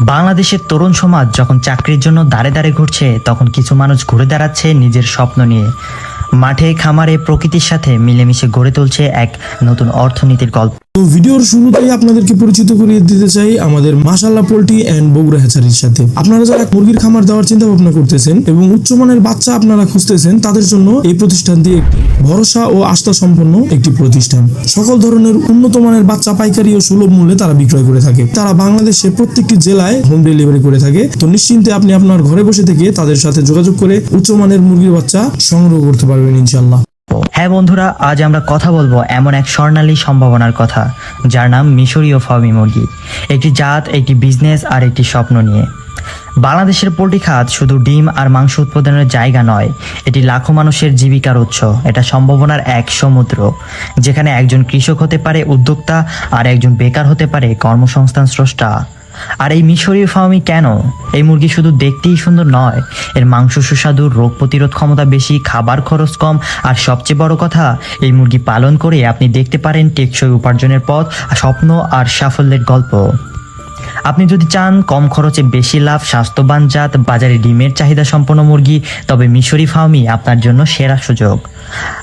বাংলাদেশের তরুণ সমাজ যখন চাকরির জন্য দাঁড়ে দাঁড়ে ঘুরছে, তখন কিছু মানুষ ঘুরে দাঁড়াচ্ছে নিজের স্বপ্ন নিয়ে। মাঠে খামারে প্রকৃতির সাথে মিলেমিশে গড়ে তুলছে এক নতুন অর্থনীতির গল্প। তো ভিডিওর শুরুতেই আপনাদেরকে পরিচিত করিয়ে দিতে চাই আমাদের মাশাল্লাহ পোল্ট্রি অ্যান্ড বগুড়া হ্যাচারির সাথে। আপনারা যারা মুরগির খামার দেওয়ার চিন্তা ভাবনা করতেছেন এবং উচ্চমানের বাচ্চা আপনারা খুঁজতেছেন, তাদের জন্য এই প্রতিষ্ঠানটি একটি ভরসা ও আস্থা সম্পন্ন একটি প্রতিষ্ঠান। সকল ধরনের উন্নত মানের বাচ্চা পাইকারি ও সুলভ মূল্যে তারা বিক্রয় করে থাকে। তারা বাংলাদেশে প্রত্যেকটি জেলায় হোম ডেলিভারি করে থাকে। তো নিশ্চিন্তে আপনি আপনার ঘরে বসে থেকে তাদের সাথে যোগাযোগ করে উচ্চমানের মুরগির বাচ্চা সংগ্রহ করতে পারবেন ইনশাল্লাহ হ্যাঁ বন্ধুরা, আজ আমরা কথা বলব এমন এক স্বর্ণালী সম্ভাবনার কথা, যার নাম মিশরীয় ফার্মি মুরগি। একটি জাত, একটি বিজনেস আর একটি স্বপ্ন নিয়ে। বাংলাদেশের পোল্ট্রি খাত শুধু ডিম আর মাংস উৎপাদনের জায়গা নয়, এটি লাখো মানুষের জীবিকার উৎস। এটা সম্ভাবনার এক সমুদ্র, যেখানে একজন কৃষক হতে পারে উদ্যোক্তা আর একজন বেকার হতে পারে কর্মসংস্থান স্রষ্টা। আর এই মিশরীয় ফার্মি কেন? এই মুরগি শুধু দেখতেই সুন্দর নয়, এর মাংস সুস্বাদু, রোগ প্রতিরোধ ক্ষমতা বেশি, খাবার খরচ কম, আর সবচেয়ে বড় কথা, এই মুরগি পালন করে আপনি দেখতে পারেন টেকসই উপার্জনের পথ, স্বপ্ন আর সাফল্যের গল্প। আপনি যদি চান কম খরচে বেশি লাভ, স্বাস্থ্যবান জাত, বাজারে ডিমের চাহিদা সম্পন্ন মুরগি, তবে মিশরি ফার্মই আপনার জন্য সেরা সুযোগ।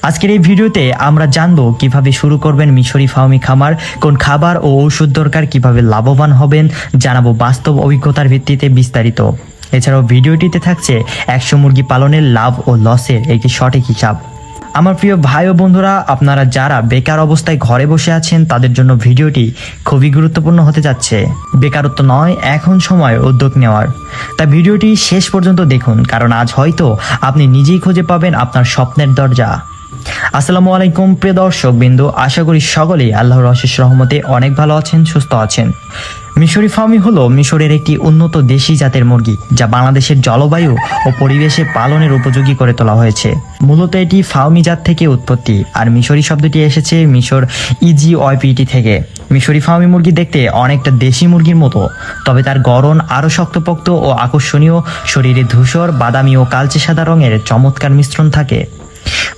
আজকের এই ভিডিওতে আমরা জানব কীভাবে শুরু করবেন মিশরি ফার্মি খামার, কোন খাবার ও ঔষধ দরকার, কীভাবে লাভবান হবেন, জানাব বাস্তব অভিজ্ঞতার ভিত্তিতে বিস্তারিত। এছাড়াও ভিডিওটিতে থাকছে একশো মুরগি পালনের লাভ ও লসের একটি সঠিক হিসাব। আমার প্রিয় ভাই ও বন্ধুরা, আপনারা যারা বেকার অবস্থায় ঘরে বসে আছেন, তাদের জন্য ভিডিওটি খুবই গুরুত্বপূর্ণ হতে যাচ্ছে। বেকারত্ব নয়, এখন সময় উদ্যোগ নেওয়ার। তাই ভিডিওটি শেষ পর্যন্ত দেখুন, কারণ আজ হয়তো আপনি নিজেই খুঁজে পাবেন আপনার স্বপ্নের দরজা। আসসালামু আলাইকুম, প্রিয় দর্শক বিন্দু আশা করি সকলেই আল্লাহর রহমতে অনেক ভালো আছেন, সুস্থ আছেন। মিশরি ফার্মি হলো মিশরের একটি উন্নত দেশি জাতের মুরগি, যা বাংলাদেশের জলবায়ু ও পরিবেশে পালনের উপযোগী করে তোলা হয়েছে। মূলত এটি ফার্মি জাত থেকে উৎপত্তি, আর মিশরি শব্দটি এসেছে মিশর ইজি ওয়াইপিটি থেকে। মিশরি ফার্মি মুরগি দেখতে অনেকটা দেশি মুরগির মতো, তবে তার গড়ন আরও শক্তপোক্ত ও আকর্ষণীয়, শরীরে ধূসর, বাদামি ও কালচে সাদা রঙের চমৎকার মিশ্রণ থাকে।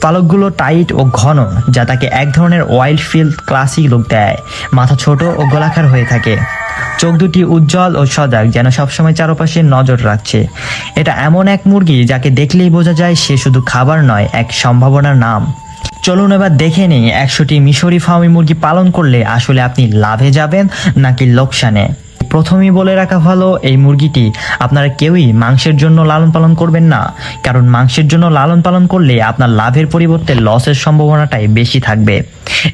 পালকগুলো টাইট ও ঘন, যা তাকে এক ধরনের ওয়াইল্ড ফিল্ড ক্লাসিক লুক দেয়। মাথা ছোট ও গোলাকার হয়ে থাকে। চোখ দুটি উজ্জ্বল ও সজাগ, যেন সবসময় চারপাশে নজর রাখছে। এটা এমন এক মুরগি, যাকে দেখলেই বোঝা যায় সে শুধু খাবার নয়, এক সম্ভাবনার নাম। চলুন এবার দেখে নিই, একশোটি মিশরি ফার্মি মুরগি পালন করলে আসলে আপনি লাভে যাবেন নাকি লোকসানে? প্রথমেই বলে রাখা ভালো, এই মুরগিটি আপনারা কেউই মাংসের জন্য লালন পালন করবেন না। কারণ মাংসের জন্য লালন পালন করলে আপনার লাভের পরিবর্তে লসের সম্ভাবনাটাই বেশি থাকবে।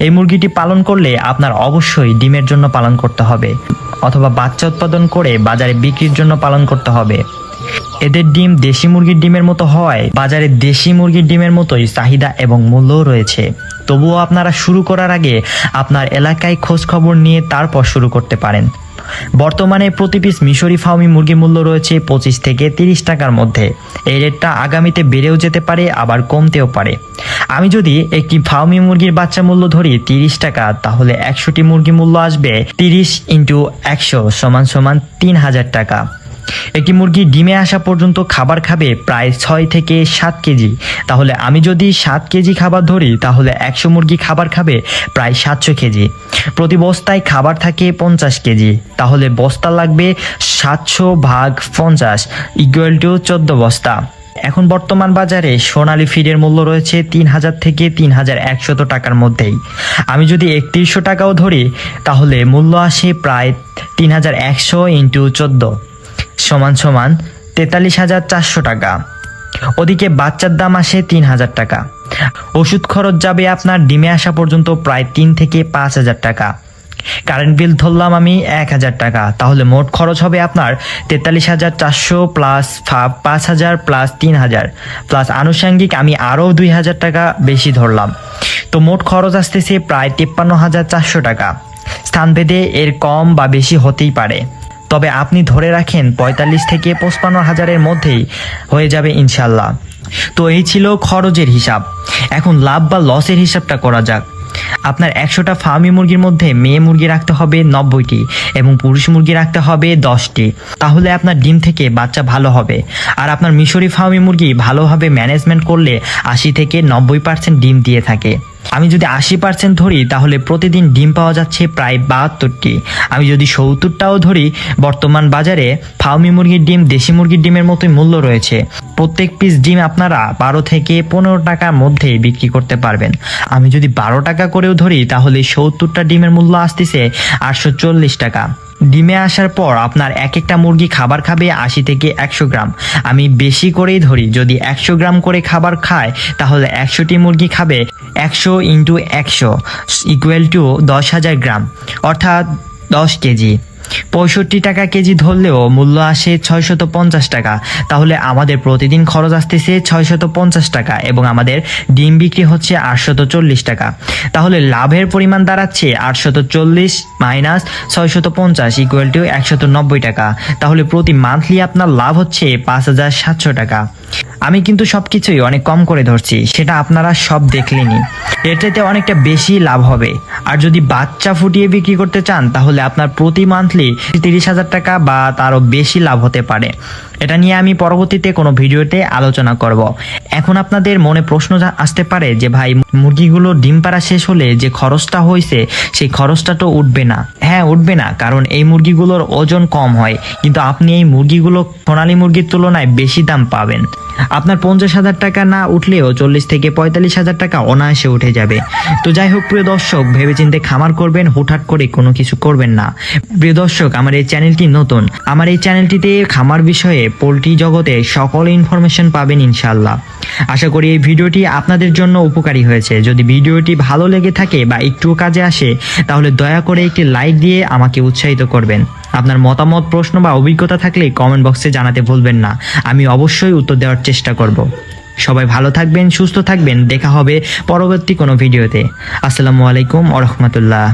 এই মুরগিটি পালন করলে আপনার অবশ্যই ডিমের জন্য পালন করতে হবে, অথবা বাচ্চা উৎপাদন করে বাজারে বিক্রির জন্য পালন করতে হবে। এদের ডিম দেশি মুরগির ডিমের মতো হয়, বাজারে দেশি মুরগির ডিমের মতোই চাহিদা এবং মূল্যও রয়েছে। তবুও আপনারা শুরু করার আগে আপনার এলাকায় খোঁজ খবর নিয়ে তারপর শুরু করতে পারেন। বর্তমানে প্রতি পিস মিশরি ফাউমি মুরগির মূল্য রয়েছে পঁচিশ থেকে তিরিশ টাকার মধ্যে। এই রেটটা আগামীতে বেড়েও যেতে পারে, আবার কমতেও পারে। আমি যদি একটি ফাউমি মুরগির বাচ্চা মূল্য ধরি তিরিশ টাকা, তাহলে একশোটি মুরগি মূল্য আসবে তিরিশ ইন্টু একশো সমান সমান তিন হাজার টাকা। একটি মুরগি ডিমে আসা পর্যন্ত খাবার খাবে প্রায় ছয় থেকে সাত কেজি। তাহলে আমি যদি সাত কেজি খাবার ধরি, তাহলে একশো মুরগি খাবার খাবে প্রায় সাতশো কেজি। প্রতি বস্তায় খাবার থাকে পঞ্চাশ কেজি। তাহলে বস্তা লাগবে সাতশো ভাগ পঞ্চাশ ইকুয়াল টু চোদ্দ বস্তা। এখন বর্তমান বাজারে সোনালী ফিডের মূল্য রয়েছে তিন হাজার থেকে তিন হাজার একশত টাকার মধ্যেই। আমি যদি একত্রিশশো টাকাও ধরি, তাহলে মূল্য আসে প্রায় তিন হাজার একশো ইন্টু চোদ্দ। সমান সমান তেতাল্লিশ হাজার চারশো টাকা। ওদিকে বাচ্চার দাম আসে তিন হাজার টাকা। ওষুধ খরচ যাবে আপনার ডিমে আসা পর্যন্ত প্রায় তিন থেকে পাঁচ হাজার টাকা। কারেন্ট বিল ধরলাম আমি এক হাজার টাকা। তাহলে মোট খরচ হবে আপনার তেতাল্লিশ হাজার চারশো প্লাস পাঁচ হাজার প্লাস তিন হাজার। প্লাস আনুষঙ্গিক আমি আরও দুই হাজার টাকা বেশি ধরলাম। তো মোট খরচ আসতেছে প্রায় তেপ্পান্ন হাজার চারশো টাকা। স্থানভেদে এর কম বা বেশি হতেই পারে। তবে আপনি ধরে রাখেন পঁয়তাল্লিশ থেকে পঁচপান্ন হাজারের মধ্যেই হয়ে যাবে ইনশাল্লাহ তো এই ছিল খরচের হিসাব। এখন লাভ বা লসের হিসাবটা করা যাক। আপনার একশোটা ফার্মি মুরগির মধ্যে মেয়ে মুরগি রাখতে হবে নব্বইটি এবং পুরুষ মুরগি রাখতে হবে দশটি। তাহলে আপনার ডিম থেকে বাচ্চা ভালো হবে। আর আপনার মিশরি ফার্মি মুরগি ভালোভাবে ম্যানেজমেন্ট করলে আশি থেকে নব্বই পার্সেন্ট ডিম দিয়ে থাকে। আমি যদি আশি পার্সেন্ট ধরি, তাহলে প্রতিদিন ডিম পাওয়া যাচ্ছে প্রায় বাহাত্তরটি। আমি যদি সত্তরটাও ধরি, বর্তমান বাজারে ফার্মি মুরগির ডিম, দেশি মুরগির ডিমের মতোই মূল্য রয়েছে। প্রত্যেক পিস ডিম আপনারা বারো থেকে পনেরো টাকার মধ্যে বিক্রি করতে পারবেন। আমি যদি বারো টাকা করেও ধরি, তাহলে সত্তরটা ডিমের মূল্য আসতেছে আটশো চল্লিশ টাকা। ডিমে আসার পর আপনার এক একটা মুরগি খাবার খাবে আশি থেকে একশো গ্রাম। আমি বেশি করেই ধরি, যদি একশো গ্রাম করে খাবার খায়, তাহলে একশোটি মুরগি খাবে একশো ইন্টু একশো ইকুয়াল টু দশ হাজার গ্রাম, অর্থাৎ দশ কেজি। পঁয়ষট্টি টাকা কেজি ধরলেও মূল্য আসে ছয়শত পঞ্চাশ টাকা। তাহলে আমাদের প্রতিদিন খরচ আসতেছে ছয়শত পঞ্চাশ টাকা এবং আমাদের ডিম বিক্রি হচ্ছে আটশত চল্লিশ টাকা। তাহলে লাভের পরিমাণ দাঁড়াচ্ছে আটশত চল্লিশ মাইনাস ছয়শত পঞ্চাশ ইকুয়াল টু একশত নব্বই টাকা। তাহলে প্রতি মান্থলি আপনার লাভ হচ্ছে পাঁচ হাজার সাতশো টাকা। আমি কিন্তু সব কিছুই অনেক কম করে ধরছি, সেটা আপনারা সব দেখলেনি এটাতে অনেকটা বেশি লাভ হবে। আর যদি বাচ্চা ফুটিয়ে বিক্রি করতে চান, তাহলে আপনার প্রতি মান্থলি তিরিশ হাজার টাকা বা তারও বেশি লাভ হতে পারে। এটা নিয়ে আমি পরবর্তীতে কোনো ভিডিওতে আলোচনা করব। এখন আপনাদের মনে প্রশ্ন আসতে পারে যে, ভাই, মুরগিগুলো ডিম পাড়া শেষ হলে যে খরচটা হয়েছে সেই খরচটা তো উঠবে না। হ্যাঁ উঠবে না, কারণ এই মুরগিগুলোর ওজন কম হয়। কিন্তু আপনি এই মুরগিগুলো সোনালী মুরগির তুলনায় বেশি দাম পাবেন। আপনার পঞ্চাশ হাজার টাকা না উঠলেও চল্লিশ থেকে পঁয়তাল্লিশ হাজার টাকা অনায়াসে উঠে যাবে। তো যাই হোক, প্রিয় দর্শক ভেবেচিন্তে খামার করবেন, হুটহাট করে কোনো কিছু করবেন না। প্রিয় দর্শক, আমার এই চ্যানেলটি নতুন। আমার এই চ্যানেলটিতে খামার বিষয়ে পোলট্রি জগতে সকল ইনফরমেশন পাবেন ইনশাল্লাহ আশা করি এই ভিডিওটি আপনাদের জন্য উপকারী হয়েছে। যদি ভিডিওটি ভালো লেগে থাকে বা একটুও কাজে আসে, তাহলে দয়া করে একটি লাইক দিয়ে আমাকে উৎসাহিত করবেন। আপনার মতামত, প্রশ্ন বা অভিজ্ঞতা থাকলে কমেন্ট বক্সে জানাতে ভুলবেন না। আমি অবশ্যই উত্তর দেওয়ার চেষ্টা করব। সবাই ভালো থাকবেন সুস্থ থাকবেন। দেখা হবে পরবর্তী কোনো ভিডিওতে। আসসালামু আলাইকুম আ রহমতুল্লাহ।